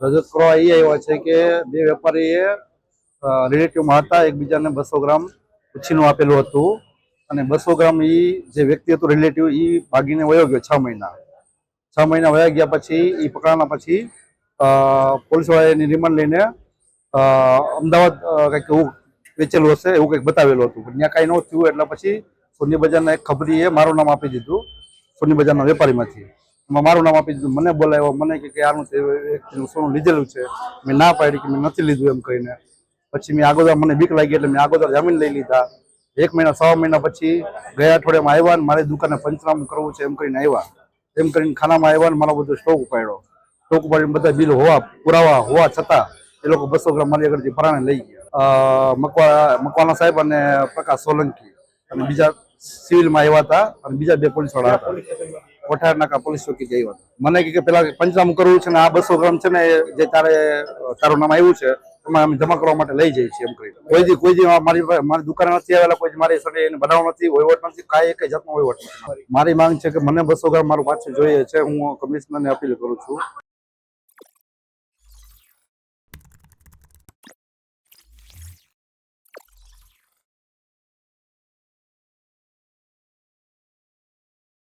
રજૂઆત કરવા એ આવ્યા છે કે બે વેપારીએ રિલેટિવમાં હતા, એકબીજાને બસો ગ્રામ ઉછીનું આપેલું હતું. અને બસો ગ્રામ એ જે વ્યક્તિ હતું રિલેટિવ એ ભાગીને વયો ગયો છ મહિના. છ મહિના વયા ગયા પછી એ પકડાના પછી પોલીસ વાળાએ એની રિમાન્ડ લઈને અમદાવાદ કંઈક એવું વેચેલું હશે, એવું કંઈક બતાવેલું હતું. ત્યાં કાંઈ ન થયું, એટલે પછી સોની બજારના એક ખબરીએ મારું નામ આપી દીધું, સોની બજારના વેપારીમાંથી. મારું નામ આપી દીધું. મને બોલાવ્યો, મને કે આનું એક સોનું લીધેલું છે. મેં ના પાડી કે મેં નથી લીધું એમ કહીને. પછી મેં આગોદર મને બીક લાગી એટલે મેં આગોદર જામીન લઈ લીધા. એક મહિના, સવા મહિના પછી ગયા અઠવાડિયામાં આવ્યા ને મારી દુકાને પંચનામું કરવું છે એમ કરીને આવ્યા. એમ કરીને ખાનામાં આવ્યા ને મારો બધો સ્ટોક ઉપાડ્યો. સ્ટોક ઉપાડીને બધા બિલ હોવા, પુરાવા હોવા છતાં એ લોકો બસો ગ્રામ મારી આગળથી પરાણે લઈ ગયા. મકવા, મકવાના સાહેબ અને પ્રકાશ સોલંકી અને બીજા સિવિલમાં આવ્યા હતા અને બીજા બે પોલીસવાળા હતા. કોઠાર નાકા પોલીસ ચોકી આવ્યા હતા. મને કે પેલા પંચનામું કરવું છે ને આ બસો ગ્રામ છે ને જે તારે તારું નામ આવ્યું છે, એમાં અમે જમા કરવા માટે લઈ જઈએ છીએ એમ કરી કોઈ જી કોઈ જી મારી મારી દુકાન નથી આવેલા, કોઈ મારી સાથે એને બનાવ નથી, વહીવટ નથી, કાંઈ એક જાતનો વહીવટ નથી. મારી માંગ છે કે મને બસો ગ્રામ મારું પાછું જોઈએ છે, હું કમિશનરને અપીલ કરું છું.